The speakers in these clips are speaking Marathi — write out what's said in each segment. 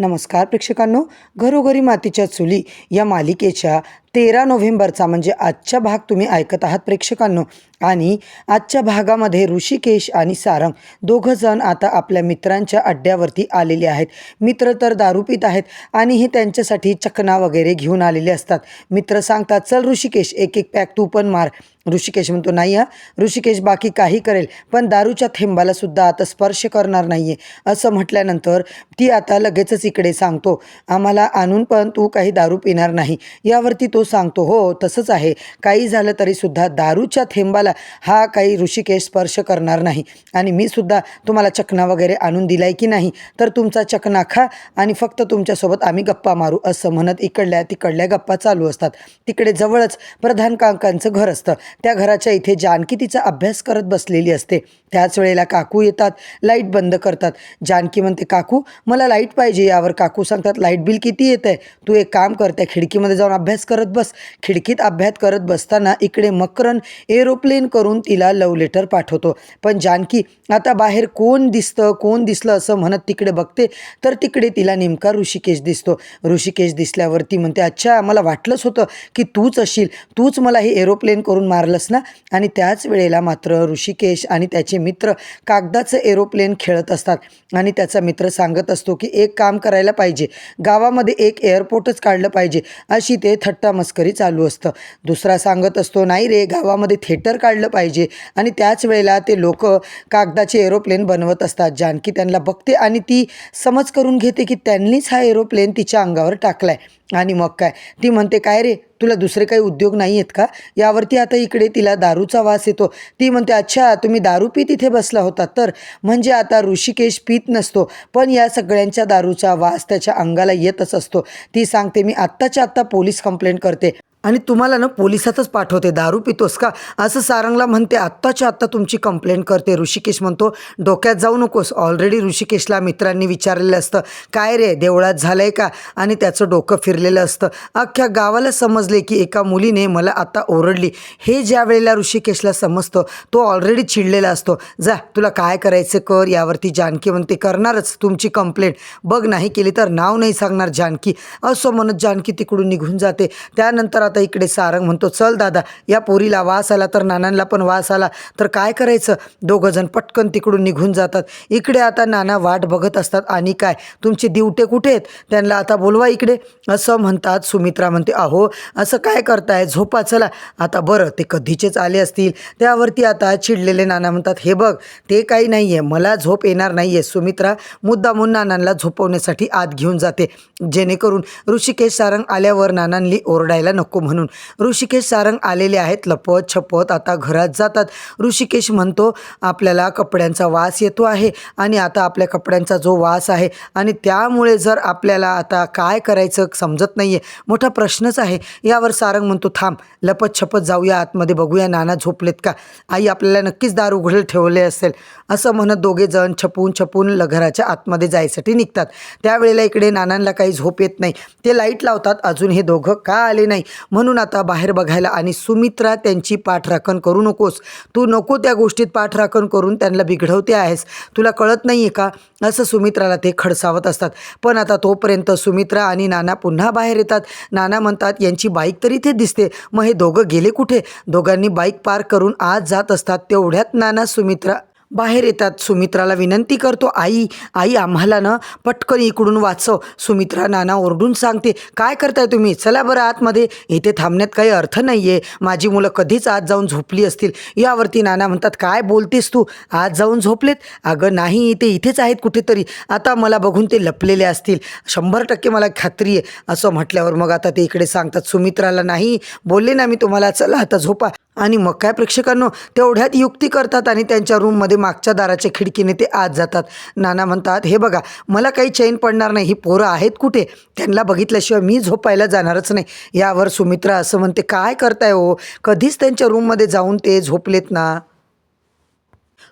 नमस्कार प्रेक्षकांनो. घरोघरी मातीच्या चुली या मालिकेच्या तेरा नोव्हेंबरचा म्हणजे आजचा भाग तुम्ही ऐकत आहात प्रेक्षकांनो. आणि आजच्या भागामध्ये ऋषिकेश आणि सारंग दोघं जण आता आपल्या मित्रांच्या अड्ड्यावरती आलेले आहेत. मित्र तर दारू पित आहेत आणि हे त्यांच्यासाठी चकना वगैरे घेऊन आलेले असतात. मित्र सांगतात चल ऋषिकेश एक एक पॅक तू पण मार. ऋषिकेश म्हणतो नाही हा ऋषिकेश बाकी काही करेल पण दारूच्या थेंबाला सुद्धा आता स्पर्श करणार नाही आहे असं म्हटल्यानंतर ती आता लगेचच इकडे सांगतो आम्हाला आणून पण तू काही दारू पिणार नाही. यावरती तो सांगतो हो तसंच आहे. काही झालं तरीसुद्धा दारूच्या थेंबाला हा काही ऋषिकेश स्पर्श करणार नाही. आणि मी सुद्धा तुम्हाला चकना वगैरे आणून दिलाय की नाही तर तुमचा चकना खा आणि फक्त तुमच्यासोबत आम्ही गप्पा मारू असं म्हणत इकडल्या तिकडल्या गप्पा चालू असतात. तिकडे जवळच प्रधान काकांचं घर असतं. त्या घराच्या इथे जानकी तिचा अभ्यास करत बसलेली असते. त्याच वेळेला काकू येतात लाइट बंद करतात. जानकी म्हणते काकू मला लाइट पाहिजे यावर. काकू सांगतात लाइट बिल किती येत आहे तू एक काम कर त्या खिडकीमध्ये जाऊन अभ्यास करत बस. खिडकीत अभ्यास करत बसताना इकडे मकरन एरोप्लेन करून तिला लव लेटर पाठवतो. पण जानकी आता बाहेर कोण दिसतं कोण दिसलं असं म्हणत तिकडे बघते तर तिकडे तिला नेमका ऋषिकेश दिसतो. ऋषिकेश दिसल्यावरती म्हणते अच्छा मला वाटलंच होतं की तूच असशील तूच मला हे एरोप्लेन करून मारलंस ना? आणि त्याच वेळेला मात्र ऋषिकेश आणि त्याचे मित्र कागदाचं एरोप्लेन खेळत असतात. आणि त्याचा मित्र सांगत असतो की एक काम करायला पाहिजे. गावामध्ये एक एअरपोर्टच काढलं पाहिजे. अशी ते थट्टा मस्करी चालू असतं. दुसरा सांगत असतो नाही रे गावामध्ये थिएटर काढलं पाहिजे. आणि त्याच वेळेला ते लोक कागदाचे एरोप्लेन बनवत असतात. जानकी त्यांना बघते आणि ती समज करून घेते की त्यांनीच हा एरोप्लेन तिच्या अंगावर टाकला आहे आणि मग काय? ती म्हणते काय रे तुला दुसरे काही उद्योग नाही आहेत का? यावरती आता इकडे तिला दारूचा वास येतो. ती म्हणते अच्छा तुम्ही दारू पीत इथे बसला होता तर? म्हणजे आता ऋषिकेश पीत नसतो पण या सगळ्यांच्या दारूचा वास त्याच्या अंगाला येतच असतो. ती सांगते मी आत्ताच्या आत्ता पोलीस कंप्लेंट करते. आणि तुम्हाला ना पोलिसातच पाठवते दारू पितोस का? असं सारंगला म्हणते आत्ताच्या आत्ता तुमची कंप्लेंट करते. ऋषिकेश म्हणतो डोक्यात जाऊ नकोस. ऑलरेडी ऋषिकेशला मित्रांनी विचारलेलं असतं काय रे देवळात झालं आहे का? आणि त्याचं डोकं फिरलेलं असतं. अख्ख्या गावाला समजले की एका मुलीने मला आत्ता ओरडली. हे ज्या वेळेला ऋषिकेशला समजतं तो ऑलरेडी चिडलेला असतो. जा तुला काय करायचं कर यावरती जानकी म्हणते करणारच तुमची कंप्लेंट बघ नाही केली तर नाव नाही सांगणार जानकी. असं म्हणत जानकी तिकडून निघून जाते. त्यानंतर आता इकडे सारंग म्हणतो चल दादा या पोरीला वास आला तर नानांना पण वास आला. तर काय करायचं? दोघंजण पटकन तिकडून निघून जातात. इकडे आता नाना वाट बघत असतात आणि काय? तुमचे दिवटे कुठे आहेत? त्यांना आता बोलवा इकडे. असं म्हणतात सुमित्रा म्हणते अहो असं काय करताय? झोपा चला. आता बरं ते कधीचेच आले असतील. त्यावरती आता चिडलेले नाना म्हणतात हे बघ ते काही नाही आहे मला झोप येणार नाही आहे सुमित्रा. मुद्दामून नानांना झोपवण्यासाठी आत घेऊन जाते. जेणेकरून ऋषिकेश सारंग आल्यावर नानांनी ओरडायला नको म्हणून. ऋषिकेश सारंग आलेले आहेत लपत छपत आता घरात जातात. ऋषिकेश म्हणतो आपल्याला कपड्यांचा वास येतो आहे आणि आता आपल्या कपड्यांचा जो वास आहे आणि त्यामुळे जर आपल्याला आता काय करायचं समजत नाही आहे मोठा प्रश्नच आहे. यावर सारंग म्हणतो थांब लपत छपत जाऊया आतमध्ये बघूया नाना झोपलेत का? आई आपल्याला नक्कीच दार उघडे ठेवले असेल. असं म्हणत दोघे जण छपून छपून लघराच्या घराच्या आतमध्ये जायसाठी निघतात. त्यावेळेला इकडे नानांना काही झोप येत नाही. ते लाइट लावतात अजून हे दोघं का आले नाही? म्हणून आता बाहेर बघायला आणि सुमित्रा त्यांची पाठराखण करू नकोस. तू नको त्या गोष्टीत पाठराखण करून त्यांना बिघडवते आहेस. तुला कळत नाही आहे का? असं सुमित्राला ते खडसावत असतात. पण आता तोपर्यंत सुमित्रा आणि नाना पुन्हा बाहेर येतात. नाना म्हणतात यांची बाईक तर इथे दिसते. मग हे दोघं गेले कुठे? दोघांनी बाईक पार्क करून आज जात असतात तेवढ्यात नाना सुमित्रा बाहेर येतात. सुमित्राला विनंती करतो आई आई आम्हाला ना पटकन इकडून वाचव. सुमित्रा नाना ओरडून सांगते काय करताय तुम्ही? चला बरं आतमध्ये. इथे थांबण्यात काही अर्थ नाही आहे माझी मुलं कधीच आत जाऊन झोपली असतील. यावरती नाना म्हणतात काय बोलतेस तू? आज जाऊन झोपलेत? अगं नाही ते इथेच आहेत कुठेतरी. आता मला बघून ते लपलेले असतील. शंभर टक्के मला खात्री आहे. असं म्हटल्यावर मग आता ते इकडे सांगतात सुमित्राला नाही. बोलले ना मी तुम्हाला चला आता झोपा. आणि मग काय प्रेक्षकांनो तेवढ्यात युक्ती करतात आणि त्यांच्या रूममध्ये मागच्या दाराच्या खिडकीने ते आत जातात. नाना म्हणतात हे बघा मला काही चैन पडणार नाही ही पोरं आहेत कुठे? त्यांना बघितल्याशिवाय मी झोपायला जाणारच नाही. यावर सुमित्रा असं म्हणते काय करताय हो? कधीच त्यांच्या रूममध्ये जाऊन ते झोपलेत ना.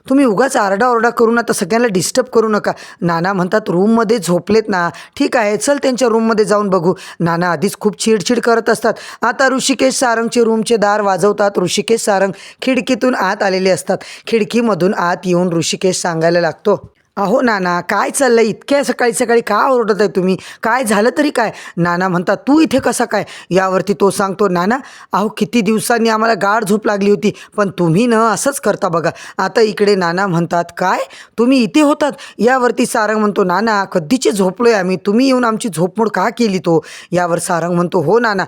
तुम्ही उगाच आरडाओरडा करून आता सगळ्यांना डिस्टर्ब करू नका. नाना म्हणतात रूममध्ये झोपलेत ना. ठीक आहे चल त्यांच्या रूममध्ये जाऊन बघू. नाना आधीच खूप चिडचिड करत असतात. आता ऋषिकेश सारंगचे रूमचे दार वाजवतात. ऋषिकेश सारंग खिडकीतून आत आलेले असतात. खिडकीमधून आत येऊन ऋषिकेश सांगायला लागतो. अहो नाना काय चाललंय? इतक्या सकाळी सकाळी का ओरडत आहे तुम्ही? काय झालं तरी काय? नाना म्हणता तू इथे कसा काय? यावरती तो सांगतो नाना अहो किती दिवसांनी आम्हाला गाढ झोप लागली होती पण तुम्ही न असंच करता बघा. आता इकडे नाना म्हणतात काय? तुम्ही इथे होतात? यावरती सारंग म्हणतो नाना कधीचे झोपलोय आम्ही? तुम्ही येऊन आमची झोपमोड का केली तो? यावर सारंग म्हणतो हो नाना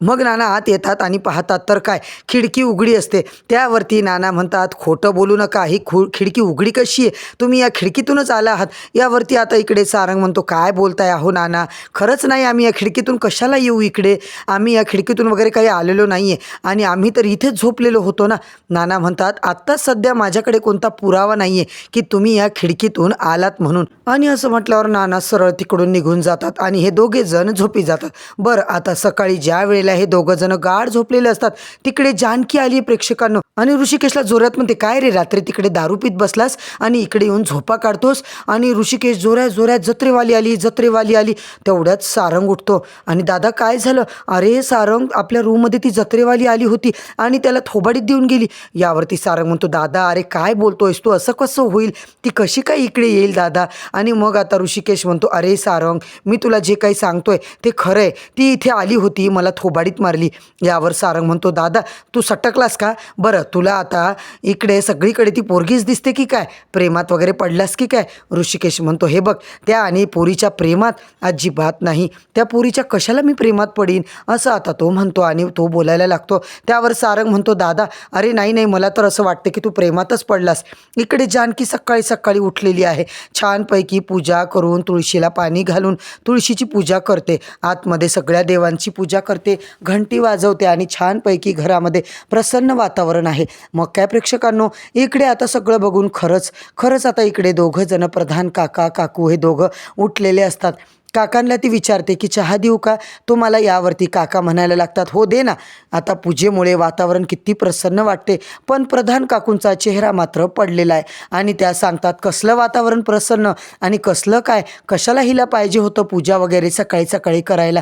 मग नाना आत येतात आणि पाहतात तर काय? खिडकी उघडी असते. त्यावरती नाना म्हणतात खोटं बोलू नका. ही खु खिडकी उघडी कशी आहे? तुम्ही या खिडकीतूनच आला आहात. यावरती आता इकडे सारंग म्हणतो काय बोलताय अहो नाना? खरंच नाही आम्ही या खिडकीतून कशाला येऊ इकडे? आम्ही या खिडकीतून वगैरे काही आलेलो नाही आहे आणि आम्ही तर इथेच झोपलेलो होतो ना? नाना म्हणतात आत्ताच सध्या माझ्याकडे कोणता पुरावा नाही आहे की तुम्ही या खिडकीतून आलात म्हणून. आणि असं म्हटल्यावर नाना सरळ तिकडून निघून जातात आणि हे दोघे जण झोपी जातात. बरं आता सकाळी ज्या वेळेला हे दोघं जण गाढ झोपलेले असतात. तिकडे जानकी आली प्रेक्षकांनो. आणि ऋषिकेशला जोरात म्हणते काय रे रात्री तिकडे दारू पीत बसलास? आणि इकडे येऊन झोपा काढतोस? आणि ऋषिकेश जोरात जोऱ्यात जत्रेवाली आली जत्रेवाली आली. तेवढ्यात सारंग उठतो. आणि दादा काय झालं? अरे सारंग आपल्या रूममध्ये ती जत्रेवाली आली होती. आणि त्याला थोबाडीत देऊन गेली. यावरती सारंग म्हणतो दादा अरे काय बोलतोयस तू? असं कसं होईल? ती कशी काय इकडे येईल दादा? आणि मग आता ऋषिकेश म्हणतो अरे सारंग मी तुला जे काही सांगतोय ते खरं आहे. ती इथे आली होती मला थोबाडीत मारली. यावर सारंग म्हणतो दादा तू सटकलास का? बरं तुला आता इकडे सगळीकडे ती पोरगीच दिसते की काय? प्रेमात वगैरे पडलास की काय? ऋषिकेश म्हणतो हे बघ त्या आणि पोरीच्या प्रेमात अजिबात नाही. त्या पोरीच्या कशाला मी प्रेमात पडीन? असं आता तो म्हणतो आणि तो बोलायला लागतो. त्यावर सारंग म्हणतो दादा अरे नाही नाही मला तर असं वाटतं की तू प्रेमातच पडलास. इकडे जानकी सकाळी सकाळी उठलेली आहे. छानपैकी पूजा करून तुळशीला पाणी घालून तुळशीची पूजा करते. आतमध्ये सगळ्या देवांची पूजा करते. घंटी वाजवते आणि छानपैकी घरामध्ये प्रसन्न वातावरण आहे. मग काय प्रेक्षकांनो इकडे आता सगळं बघून खरंच खरंच आता इकडे दोघं जण प्रधान काका काकू हे दोघं उठलेले असतात. काकांना ती विचारते की चहा देऊ का? तो मला यावरती काका म्हणायला लागतात हो दे ना. आता पूजेमुळे वातावरण किती प्रसन्न वाटते पण प्रधान काकूंचा चेहरा मात्र पडलेला आहे. आणि त्या सांगतात कसलं वातावरण प्रसन्न आणि कसलं काय? कशाला हिला पाहिजे होतं पूजा वगैरे सकाळी सकाळी करायला?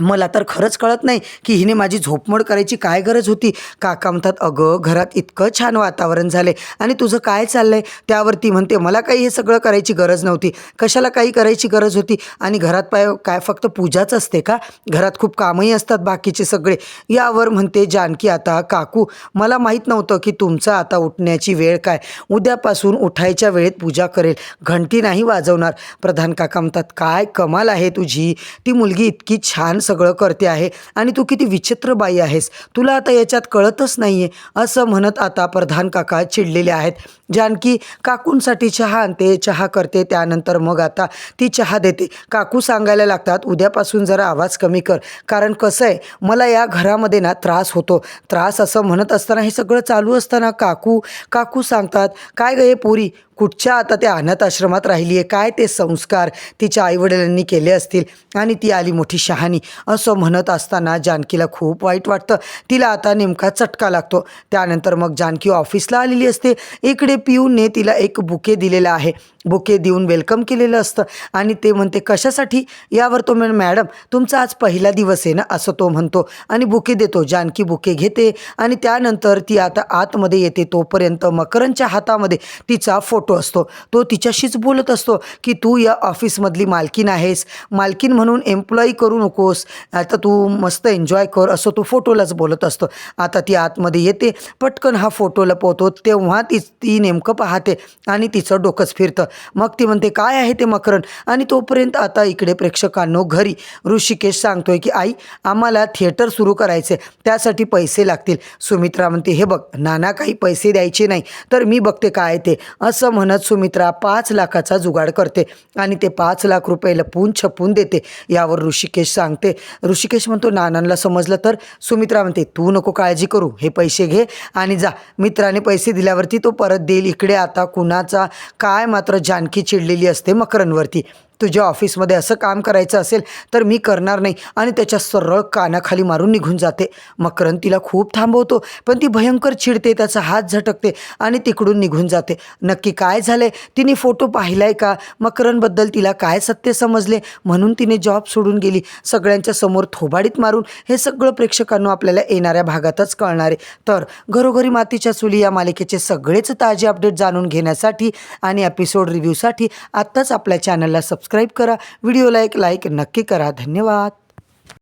मला तर खरंच कळत नाही की हिने माझी झोपमोड करायची काय गरज होती. काका म्हणतात अगं घरात इतकं छान वातावरण झाले आणि तुझं काय चाललं आहे त्यावरती म्हणते मला काही हे सगळं करायची गरज नव्हती. कशाला काही करायची गरज होती? आणि घरात पाय काय फक्त पूजाच असते का? घरात खूप कामही असतात बाकीचे सगळे. यावर म्हणते जानकी आता काकू मला माहीत नव्हतं की तुमचं आता उठण्याची वेळ काय. उद्यापासून उठायच्या वेळेत पूजा करेल. घंटी नाही वाजवणार. प्रधान काका म्हणतात काय कमाल आहे तुझी. ती मुलगी इतकी छान सगळं करते आहे आणि तू किती विचित्र बाई आहेस. तुला आता याच्यात कळतच नाही आहे असं म्हणत आता प्रधान काका चिडलेले आहेत. जानकी काकूंसाठी चहा आणते चहा करते त्यानंतर मग आता ती चहा देते. काकू सांगायला लागतात उद्यापासून जरा आवाज कमी कर कारण कसं आहे मला या घरामध्ये ना त्रास होतो. त्रास असं म्हणत असताना हे सगळं चालू असताना काकू काकू सांगतात काय ग हे पोरी कुठच्या आता त्या अनाथ आश्रमात राहिली आहे? काय ते संस्कार तिच्या आईवडिलांनी केले असतील? आणि ती आली मोठी शहाणी. असं म्हणत असताना जानकीला खूप वाईट वाटतं. तिला आता नेमका चटका लागतो. त्यानंतर मग जानकी ऑफिसला आलेली असते. इकडे पिऊनने तिला एक बुके दिलेला आहे. बुके देऊन वेलकम केलेलं असतं. आणि ते म्हणते कशासाठी? यावर तो म्हण मॅडम तुमचा आज पहिला दिवस आहे ना? असं तो म्हणतो. आणि बुके देतो. जानकी बुके घेते. आणि त्यानंतर ती आता आतमध्ये येते. तोपर्यंत मकरनच्या हातामध्ये तिचा फोटो असतो. तो तिच्याशीच बोलत असतो की तू या ऑफिसमधली मालकीन आहेस. मालकीन म्हणून एम्प्लॉई करू नकोस. आता तू मस्त एन्जॉय कर असं तो फोटोलाच बोलत असतो. आता ती आतमध्ये येते. पटकन हा फोटो लपवतो तेव्हा ती ती नेमकं पाहते आणि तिचं डोकंच फिरतं. मग ती म्हणते काय आहे ते मकरण आणि तोपर्यंत आता इकडे प्रेक्षकांनो घरी ऋषिकेश सांगतोय की आई आम्हाला थिएटर सुरू करायचे त्यासाठी पैसे लागतील. सुमित्रा म्हणते हे बघ नाना काही पैसे द्यायचे नाही. तर मी बघते काय ते. असं म्हणत सुमित्रा पाच लाखाचा जुगाड करते आणि ते पाच लाख रुपये लपून छपून देते. यावर ऋषिकेश सांगते. ऋषिकेश म्हणतो नानांना समजलं तर. सुमित्रा म्हणते तू नको काळजी करू हे पैसे घे आणि जा. मित्राने पैसे दिल्यावरती तो परत देईल. इकडे आता कुणाचा काय मात्र जानकी चिडलेली असते मकरनवरती तुझ्या ऑफिसमध्ये असं काम करायचं असेल तर मी करणार नाही. आणि त्याच्या सरळ कानाखाली मारून निघून जाते. मकरंद तिला खूप थांबवतो पण ती भयंकर चिडते त्याचा हात झटकते आणि तिकडून निघून जाते. नक्की काय झालंय? तिने फोटो पाहिलाय का? मकरंदबद्दल तिला काय सत्य समजले? म्हणून तिने जॉब सोडून गेली. सगळ्यांच्या समोर थोबाडीत मारून हे सगळं प्रेक्षकांना आपल्याला येणाऱ्या भागातच कळणार आहे. तर घरोघरी मातीच्या चुली या मालिकेचे सगळेच ताजे अपडेट जाणून घेण्यासाठी आणि एपिसोड रिव्ह्यूसाठी आत्ताच आपल्या चॅनलला सबस्क्राईब करा. व्हिडिओला एक लाईक नक्की करा. धन्यवाद.